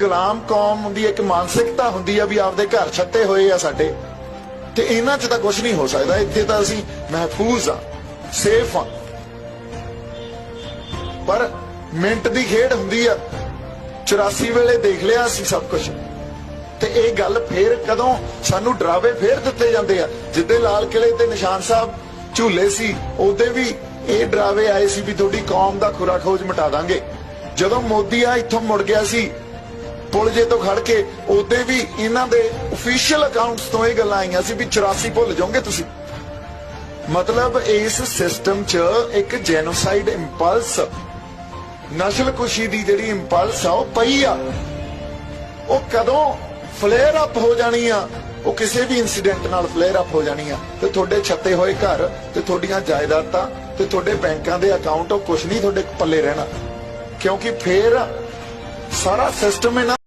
ਗੁਲਾਮ ਕੌਮ ਦੀ ਇੱਕ ਮਾਨਸਿਕਤਾ ਹੁੰਦੀ ਆ ਵੀ ਆਪਦੇ ਘਰ ਛੱਤੇ ਹੋਏ ਆ ਸਾਡੇ। ਤੇ ਇਹਨਾਂ 'ਚ ਤਾਂ ਕੁਝ ਨਹੀਂ ਹੋ ਸਕਦਾ। ਇੱਥੇ ਤਾਂ ਅਸੀਂ ਮਹਿਫੂਜ਼ ਆ ਸੇਫ ਆ। ਪਰ ਮਿੰਟ ਦੀ ਖੇਡ ਹੁੰਦੀ ਆ। 84 ਵੇਲੇ ਦੇਖ ਲਿਆ ਸੀ ਸਭ ਕੁਝ ਤੇ ਇਹ ਗੱਲ ਫੇਰ ਕਦੋਂ ਸਾਨੂੰ ਡਰਾਵੇ ਫੇਰ ਦਿੱਤੇ ਜਾਂਦੇ ਆ। ਜਿੱਦੇ ਲਾਲ ਕਿਲੇ ਤੇ ਨਿਸ਼ਾਨ ਸਾਹਿਬ ਝੂਲੇ ਸੀ, ਉਹਦੇ ਵੀ ਇਹ ਡਰਾਵੇ ਆਏ ਸੀ ਵੀ ਤੁਹਾਡੀ ਕੌਮ ਦਾ ਖੁਰਾ ਖੋਜ ਮਿਟਾ ਦਾਂਗੇ। ਜਦੋਂ ਮੋਦੀ ਆ, ਇੱਥੋਂ ਮੁੜ ਗਿਆ ਸੀ ਪੁਲ ਜੇ ਤੋਂ ਖੜ ਕੇ ਉਹਦੇ ਵੀ ਇਹਨਾਂ ਦੇ ਅਫੀਸ਼ੀਅਲ ਅਕਾਊਂਟਸ ਤੋਂ ਇਹ ਗੱਲਾਂ ਆਈਆਂ ਸੀ ਵੀ 84 ਭੁੱਲ ਜਾਓਗੇ ਤੁਸੀਂ। ਮਤਲਬ ਇਸ ਸਿਸਟਮ 'ਚ ਇੱਕ ਜੈਨੋਸਾਈਡ ਇੰਪਲਸ ਨਸਲਕੁਸ਼ੀ ਦੀ ਜਿਹੜੀ ਇੰਪਲਸ ਆ, ਉਹ ਪਈ ਆ। ਉਹ ਕਦੋਂ ਫਲੇਅਰ ਅਪ ਹੋ ਜਾਣੀ ਆ, ਉਹ ਕਿਸੇ ਵੀ ਇਨਸੀਡੈਂਟ ਨਾਲ ਫਲੇਅਰ ਅਪ ਹੋ ਜਾਣੀ ਆ। ਤੇ ਤੁਹਾਡੇ ਛੱਤੇ ਹੋਏ ਘਰ, ਤੇ ਤੁਹਾਡੀਆਂ ਜਾਇਦਾਦਾਂ, ਤੇ ਤੁਹਾਡੇ ਬੈਂਕਾਂ ਦੇ ਅਕਾਊਂਟ ਉਹ ਕੁਝ ਨਹੀਂ ਤੁਹਾਡੇ ਪੱਲੇ ਰਹਿਣਾ। ਕਿਉਂਕਿ ਫੇਰ ਸਾਰਾ ਸਿਸਟਮ ਇਹਨਾਂ